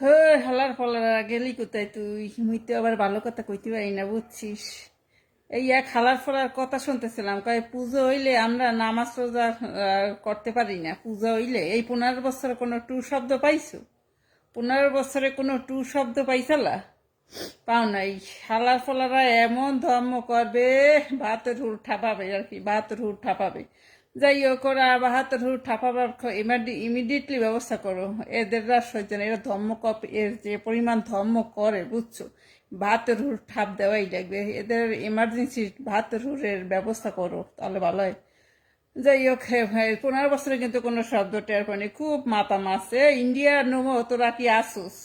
হে হালার ফলার গেলি কোথায় তুই? মুই তো আবার ভালো কথা কইতে পারি না, বুঝছিস? এই এক হালার ফলার কথা শুনতেছিলাম, কয় পুজো হইলে আমরা নামাজ রোজা করতে পারি না। পুজো হইলে এই পনেরো বছরে কোনো টু শব্দ পাইছো? পনেরো বছরে কোনো টু শব্দ পাইছালা? পাও নাই। হালার ফলারা এমন ধর্ম করবে বাহাত্তর হুর ঠাপাবে আর কি বাহাত্তর হুর ঠাপাবে। যাই হোক ওরা বাহাত্তর হুর ঠাপাবার ইমিডিয়েটলি ব্যবস্থা করো। এদের আর সহ্য না এরা ধর্ম কপ এর যে পরিমাণ ধর্ম করে, বুঝছ? বাহাত্তর হুর ঠাপ দেওয়াই লাগবে। এদের এমার্জেন্সি বাহাত্তর হুরের ব্যবস্থা করো, তাহলে ভালো হয়। যাই হোক পনেরো বছরে কিন্তু কোনো শব্দ টের পানি খুব মাথা মারছে। ইন্ডিয়ার নমো তোরা কি আসুস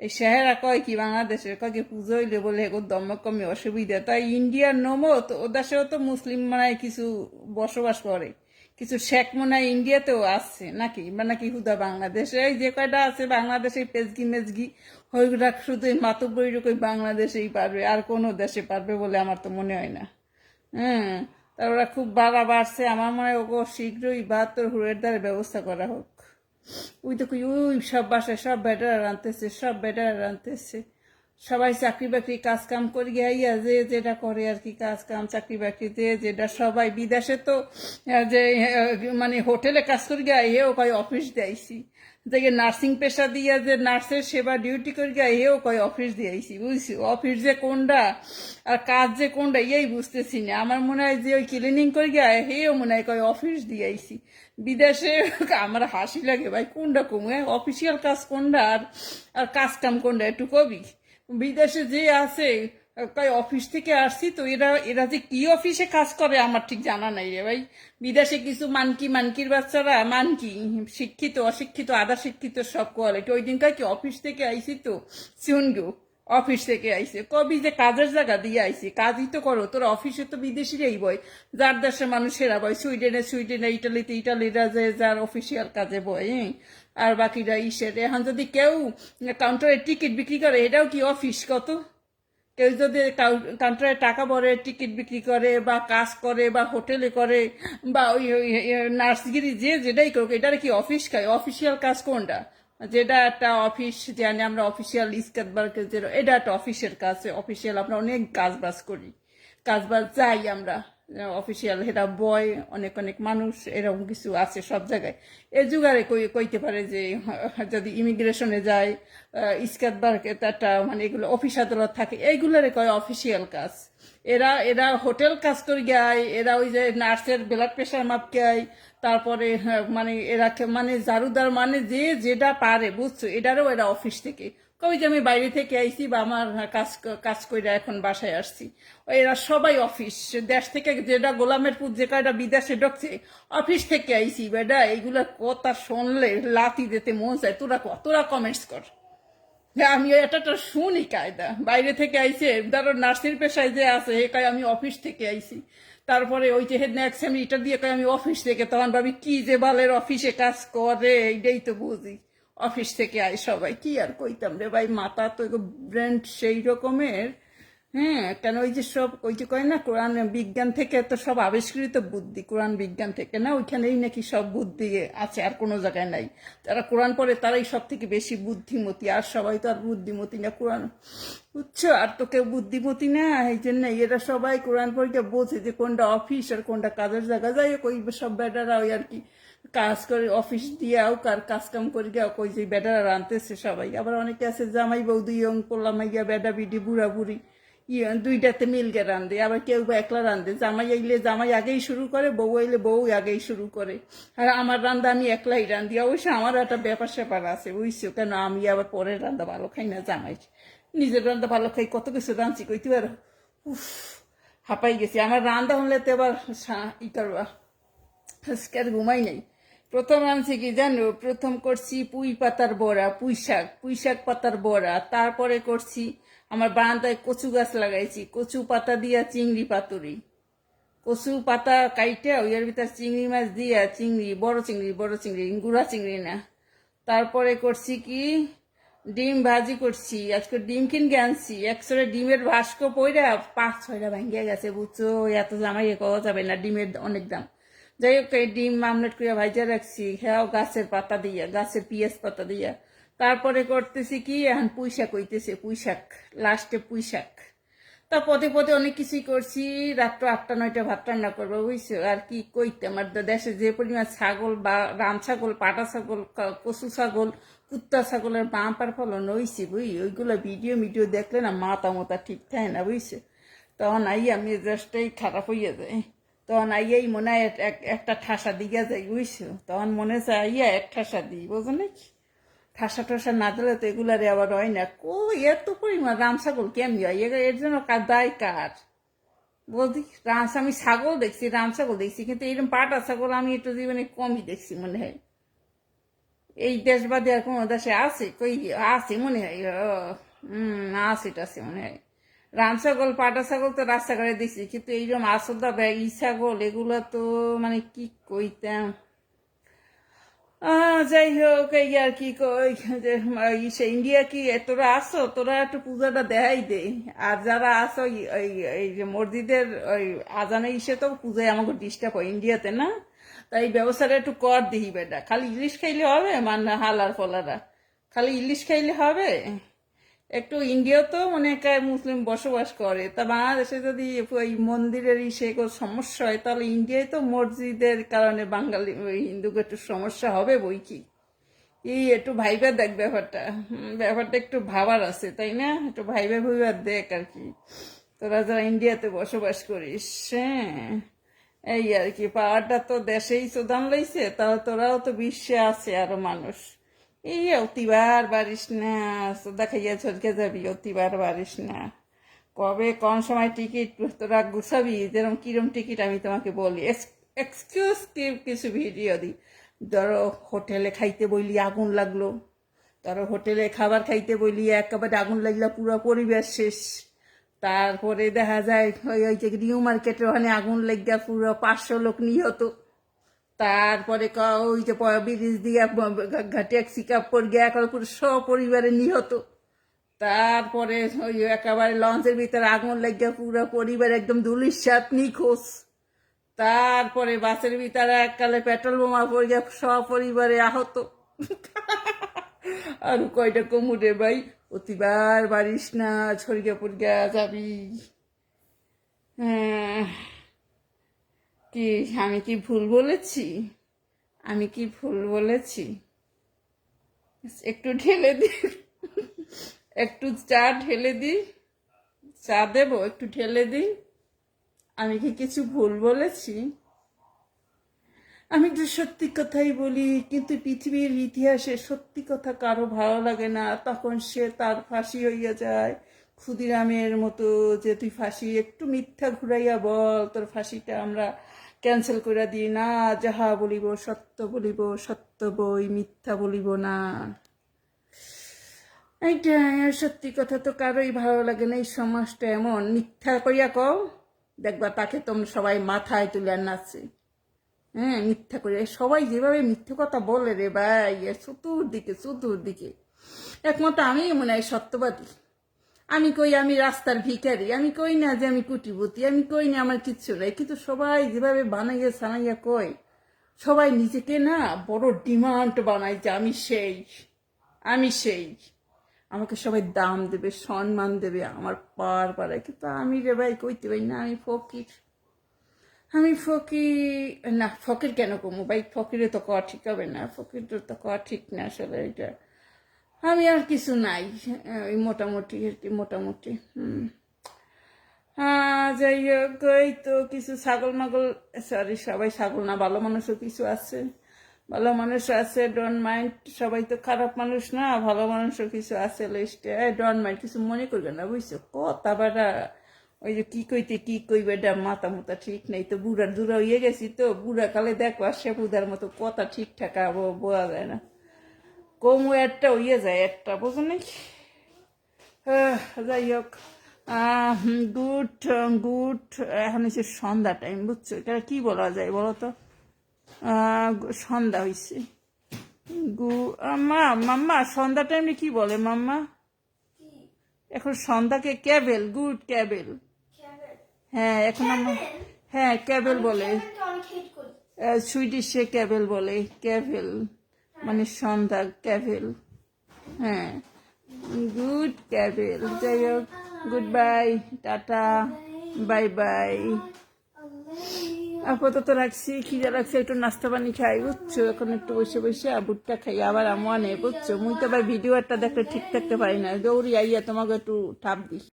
এই শেহেরা কয় কি বাংলাদেশের কয় কি পুজো হইলে বলে, এগো দম কমে অসুবিধা। তাই ইন্ডিয়ার নমো, তো ওদেশেও তো মুসলিম মানে কিছু বসবাস করে। কিছু শেখ মনে হয় ইন্ডিয়াতেও আসছে নাকি? মানে নাকি হুদা বাংলাদেশে? এই যে কয়টা আছে বাংলাদেশে, পেজগি মেজগি ওইগুলা শুধু মাতব্বইটুকু বাংলাদেশেই পারবে, আর কোনো দেশে পারবে বলে আমার তো মনে হয় না। হ্যাঁ তার ওরা খুব বাড়া বাড়ছে। আমার মনে হয় ওগো শীঘ্রই বাহাত্তর হুড়ের দ্বারা ব্যবস্থা করা হোক। ওই তো ওই সব বাসায় সব বেটারা রানতেছে সব বেটারা রানতেছে সবাই চাকরি বাকরি কাজ কাম করে গিয়া যে যেটা করে আর কি, কাজ কাম, চাকরি বাকরি যে যেটা, সবাই বিদেশে তো যে মানে হোটেলে কাজ করে গিয়া এও কয় অফিস দিয়েছি দেখে নার্সিং পেশা দিয়া যে নার্সের সেবা ডিউটি করে গিয়া এও কয় অফিস দিয়েছি বুঝছি? অফিস যে কোনটা আর কাজ যে কোনটা এই বুঝতেছি না। আমার মনে হয় যে ওই ক্লিনিং করে গিয়া হেও মনে হয় কয় অফিস দিয়েছি বিদেশে আমার হাসি লাগে ভাই কোনটা কমে? অফিসিয়াল কাজ কোনটা আর আর কাজ কাম কোনটা একটু কবি? বিদেশে যে আছে, কয় অফিস থেকে আসছি তো এরা এরা যে কি অফিসে কাজ করে আমার ঠিক জানা নাই রে ভাই। বিদেশে কিছু মানকি মানকির বাচ্চারা, মানকি, শিক্ষিত, অশিক্ষিত আধা শিক্ষিত সব কোয়ালিটি ওই দিন কি অফিস থেকে আইছি তো শুনগো অফিস থেকে আইছে। কবি যে কাজের জায়গা দিয়ে আইছি, কাজই তো করো, তোর অফিসে তো বিদেশিরাই বয়। যার দেশে মানুষেরা বয়, সুইডেনে সুইডেনে, ইটালিতে, ইটালিরা যে যার অফিসিয়াল কাজে বয় হ্যাঁ? আর বাকিরা ইসের এখন যদি কেউ কাউন্টারে টিকিট বিক্রি করে, এটাও কি অফিস কত? কেউ যদি কাউ- কাউন্টারে টাকা ভরে টিকিট বিক্রি করে, বা কাজ করে, বা হোটেলে করে, বা ওই নার্সগিরি যে যেটাই করুক, এটার কি অফিস খায়? অফিসিয়াল কাজ কোনটা? যেটা একটা অফিস জানি আমরা অফিসিয়াল ইস্কাত বার্কে যে এটা একটা অফিসের কাজ অফিসিয়াল আমরা অনেক কাজ বাজ করি। কাজ বাজ যাই আমরা। অফিসিয়াল এটা বয় অনেক অনেক মানুষ এরকম কিছু আছে সব জায়গায়। এ যুগারে কই কইতে পারে যে যদি ইমিগ্রেশনে যায় ইস্কাত বার্কে একটা মানে এগুলো অফিস আদালত থাকে এইগুলোরে কয় অফিসিয়াল কাজ। এরা এরা হোটেল কাজ করে গায় এরা ওই যে নার্সের ব্লাড প্রেশার মাপ গায় তারপরে হ্যাঁ, মানে এরা মানে জারুদার মানে যে যেটা পারে বুঝছ? এটারও এরা অফিস থেকে। কই যে আমি বাইরে থেকে আইছি বা আমার কাজ কাজ করে এখন বাসায় আসছি। এরা সবাই অফিস। দেশ থেকে যেটা গোলামের পুত, যে কয়টা বিদেশে ঢুকছে, অফিস থেকে আইছি। বেটা, এইগুলা কথা শুনলে লাথি দিতে মন চায়। তোরা ক- তোরা কমেন্টস কর। হ্যাঁ আমি এটা শুনি কায়দা। বাইরে থেকে আইছে, ধরো নার্সিং পেশায় যে আছে, এ কয় আমি অফিস থেকে আইছি। তারপরে ওই যে নেক্সট আমি এটা দিয়ে কয় আমি অফিস থেকে, তখন ভাবি, কি যে বালের অফিসে কাজ করে, এইটাই তো বুঝি। অফিস থেকে আয় সবাই, কি আর কইতাম রে ভাই, মাথা তো ব্র্যান্ড সেই রকমের হ্যাঁ কেন ওই যে সব, ওই যে কয় না, কোরআন বিজ্ঞান থেকে তো সব আবিষ্কৃত বুদ্ধি, কোরআন বিজ্ঞান থেকে না, ওইখানেই নাকি সব বুদ্ধি আছে, আর কোনো জায়গায় নাই। যারা কোরআন পড়ে তারাই সব থেকে বেশি বুদ্ধিমতী, আর সবাই তো আর বুদ্ধিমতী না কোরআন, বুঝছ? আর তো কেউ বুদ্ধিমতী না, এই জন্য এরা সবাই কোরআন পড়ে বোঝে যে কোনটা অফিস আর কোনটা কাজের জায়গা। যাই ওই সব বেটারা ওই আর কি কাজ করে অফিস দিয়ে আও কার কাজ কাম করে গিয়ে কই যে বেটারা রানতেছে সবাই। আবার অনেকে আছে, জামাই বউ দুই অং করলাম গিয়া বিডি বুড়া, বুড়ি ইয়ে দুইটাতে মিলকে রান্ধে আবার কেউ বা একলা রান্ধে জামাই আইলে, জামাই আগেই শুরু করে, বউ আইলে বউ আগেই শুরু করে। আর আমার রান্দা আমি একলাই রান্ধি অবশ্য আমার একটা ব্যাপার স্যাপার আছে, বুঝছ? কেন আমি আবার পরের রান্দা ভালো খাই না জামাই? নিজের রান্দা ভালো খাই, কত কিছু রাঁধছি কইতে পারো? উফ, হাঁপাই গেছি। আমার রান্দা হলে তো এবার ই করবা আজকে আর ঘুমাই নাই। প্রথম আনছি কি জানো? প্রথম করছি পুঁই পাতার বড়া, পুঁই শাক পুঁই শাক পাতার বড়া। তারপরে করছি আমার বারান্দায় কচু গাছ লাগাইছি, কচু পাতা দিয়া চিংড়ি পাতুরি। কচু পাতা কাইটে, ওইয়ের ভিতর চিংড়ি মাছ দিয়া চিংড়ি, বড় চিংড়ি বড় চিংড়ি, গুঁড়া চিংড়ি না। তারপরে করছি কি? ডিম ভাজি করছি। আজকে ডিম কিনকে আনছি। একসরে ডিমের ভাস্কো পইরা পাঁচ ছয়টা ভাঙ্গিয়া গেছে বুঝছ? এত জামাই কওয়া যাবে না, ডিমের অনেক দাম। যাই হোক এই ডিম আমলেট করিয়া ভাইজা রাখছি হ্যাঁ গাছের পাতা দিয়া, গাছের পিঁয়াজ পাতা দিয়া। তারপরে করতেছি কি, এখন পুঁইশাক হইতেছে, পুঁইশাক, লাস্টে পুঁইশাক। তা পদে পদে অনেক কিছুই করছি, রাত্র আটটা, নয়টা ভাত রান্না করব, বুঝছ? আর কি কইতে, আমার দেশে যে পরিমাণ ছাগল বা রাম ছাগল, পাটা ছাগল কচু ছাগল, কুত্তা ছাগলের বাঁপার ফলন হয়েছে বুঝি ওইগুলো ভিডিও ভিডিও দেখলে না মাথা মতা ঠিক থাকে না, বুঝছ? তখন আই আমি জাস্টই খারাপ হইয়া যায়। তখন আইয়াই মনে হয় এক- এক- একটা ঠাসা দিকে যাই বুঝছ? তখন মনে চায় আইয়া এক ঠাসা দিই, বোঝো নাকি ঠাসা ঠাসা না দিলে তো এগুলারে আবার হয় না। কই এত পরিমাণ রাম ছাগল কেমনি হয় এর জন্য কার দায় কার? বলছি রাম আমি ছাগল দেখছি, রাম ছাগল দেখছি, কিন্তু এরকম পাটা ছাগল আমি একটু জীবনে কমই দেখছি মনে হয়। এই দেশ বাদে আর কোনো দেশে আছে? কই আছে মনে হয়? হুম, আছে টাছে মনে হয়। রাম ছাগল, পাটা ছাগল তো রাস্তাঘাটে দেখছি, কিন্তু এইরকম আসদা ব্যাগ ই ছাগল, এগুলো তো মানে কি কইতাম? যাই হোক, এই আর কি কই, যে সে ইন্ডিয়া কি তোরা আসো? তোরা একটু পূজাটা দেখাই দে। আর যারা আসো এই- যে মসজিদের, ওই আজানে ইসে তো পূজায় আমাকে ডিস্টার্ব হয় ইন্ডিয়াতে, না? তাই এই ব্যবস্থাটা একটু কর দিহি বেটা। খালি ইলিশ খাইলে হবে মানে হালার ফলারা? খালি ইলিশ খাইলে হবে? একটু ইন্ডিয়াও তো অনেক মুসলিম বসবাস করে। তা বাংলাদেশে যদি ওই মন্দিরের ইসে সমস্যা হয়, তাহলে ইন্ডিয়ায় তো মসজিদের কারণে বাঙালি হিন্দুকে একটু সমস্যা হবে বই কি? এই একটু ভাইবা দেখ ব্যাপারটা। ব্যাপারটা একটু ভাবার আছে, তাই না? একটু ভাইবা ভাইবা দেখ আর কি। তোরা যারা ইন্ডিয়াতে বসবাস করিস হ্যাঁ? এই আর কি পাওয়ারটা তো দেশেই চোদান লইছে তাও তোরাও তো বিশ্বে আছে আরও মানুষ। এই অতিবার বাড়িস না সোদা খাইয়া ছলকে যাবি অতিবার বাড়িস না কবে, কোন সময় টিকিট তোরা গুছাবি? যেরকম কিরম টিকিট আমি তোমাকে বলি। এক্সকিউজ কিছু ভিডিও দিই ধরো, হোটেলে খাইতে বইলি আগুন লাগল। ধরো, হোটেলে খাবার খাইতে বইলি, একেবারে আগুন লাগল, পুরো পরিবেশ শেষ। তারপরে দেখা যায়, ওই ওই যে নিউ মার্কেটে ওখানে আগুন লেগা পুরো পাঁচশো লোক নিহত। তারপরে ওই যে ব্রিজ দিয়ে ট্যাক্সি কাপড় গিয়ে একেবারে পুরো সপরিবারে নিহত। তারপরে ওই একেবারে লঞ্চের ভিতরে আগুন লেগে পুরো পরিবার একদম দুলিশ সাত নিখোঁজ। তারপরে বাসের ভিতরে এককালে পেট্রোল বোমা পড়ে গিয়ে সপরিবারে আহত। আর কয়টা কমুরে ভাই, অতিবার বাড়িস না, ছড়িয়ে পড়িয়া যাবি। হ্যাঁ। কি আমি কি ভুল বলেছি? আমি কি ভুল বলেছি? একটু ঢেলে দি। একটু চা ঢেলে দি। চা দেবো, একটু ঢেলে দিই আমি কি কিছু ভুল বলেছি? আমি তো সত্যি কথাই বলি, কিন্তু পৃথিবীর ইতিহাসে সত্যি কথা কারও ভালো লাগে না। তখন সে তার ফাঁসি হইয়া যায়। ক্ষুদিরামের মতো যে তুই ফাঁসি, একটু মিথ্যা ঘুরাইয়া বল, তোর ফাঁসিটা আমরা ক্যান্সেল করে দিই। না, যাহা বলিব সত্য বলিব, সত্য বই মিথ্যা বলিব না। এইটা সত্যি কথা তো কারোই ভালো লাগে না, এই সমাজটা এমন। মিথ্যা করিয়া কও, দেখবা তাকে তোমরা সবাই মাথায় তুলে নাচে হ্যাঁ মিথ্যা করে সবাই যেভাবে মিথ্যে কথা বলে রে ভাই চতুর্দিকে চতুর্দিকে। একমাত্র আমি মনে হয় সত্যবাদী। আমি কই আমি রাস্তার ভিখারি, আমি কই না যে আমি কুটিপতি আমি কই না আমার কিচ্ছু নাই। কিন্তু সবাই যেভাবে বানাইয়া সানাইয়া কই সবাই নিজেকে না বড় ডিমান্ড বানায় যে আমি সেই আমি সেই। আমাকে সবাই দাম দেবে, সম্মান দেবে, আমার পার পারে কিন্তু আমি রে ভাই কইতে পারি না, আমি ফকির। আমি ফকির, না, ফকির কেন কমু? ভাই ফকিরে তো কওয়া ঠিক হবে না ফকির তো কওয়া ঠিক না আসলে এটা। আমি আর কিছু নাই ওই মোটামুটি মোটামুটি, হুম। যাই হোক ওই তো কিছু ছাগল মাগল সরি সবাই ছাগল না, ভালো মানুষও কিছু আছে, ভালো মানুষ আছে ডন মাইন্ড সবাই তো খারাপ মানুষ না, ভালো মানুষও কিছু আছে লিস্টে ডোন্ট মাইন্ড কিছু মনে করবে না, বুঝছ? কথা বাটা ওই যে কি কইতে, কি কইবে, এটা মাথা মাথা ঠিক নেই তো বুড়ার দূরা হয়ে গেছি তো, বুড়া কালে দেখো আর সে বুধার মতো কথা ঠিকঠাক বোঝা যায় না। কমু একটা হইয়ে যায় একটা বুঝো নাকি যাই হোক। গুড গুড এখন হচ্ছে সন্ধ্যা টাইম বুঝছ? এটা কি বলা যায় বলো তো? সন্ধ্যা হয়েছে গু মা মাম্মা সন্ধ্যা টাইমে কি বলে মাম্মা? এখন সন্ধ্যাকে ক্যাবেল গুড ক্যাবেল। হ্যাঁ এখন আমার হ্যাঁ ক্যাবেল বলে। সুইডিশে ক্যাবেল বলে ক্যাভেল মানে সন্ধ্যা ক্যাভেল হ্যাঁ গুড ক্যাভেল যাই হোক good bye tata bye bye আপাতত রাখছি, খিদে রাখছি একটু নাস্তা পানি খাই, বুঝছ? এখন একটু বসে বসে বুটটা খাই, আবার আমও আনে, বুঝছ? মুই তো আবার ভিডিও একটা দেখলে ঠিক থাকতে পারি না। দৌড়ি আইয়া তোমাকে একটু ঠাপ দিই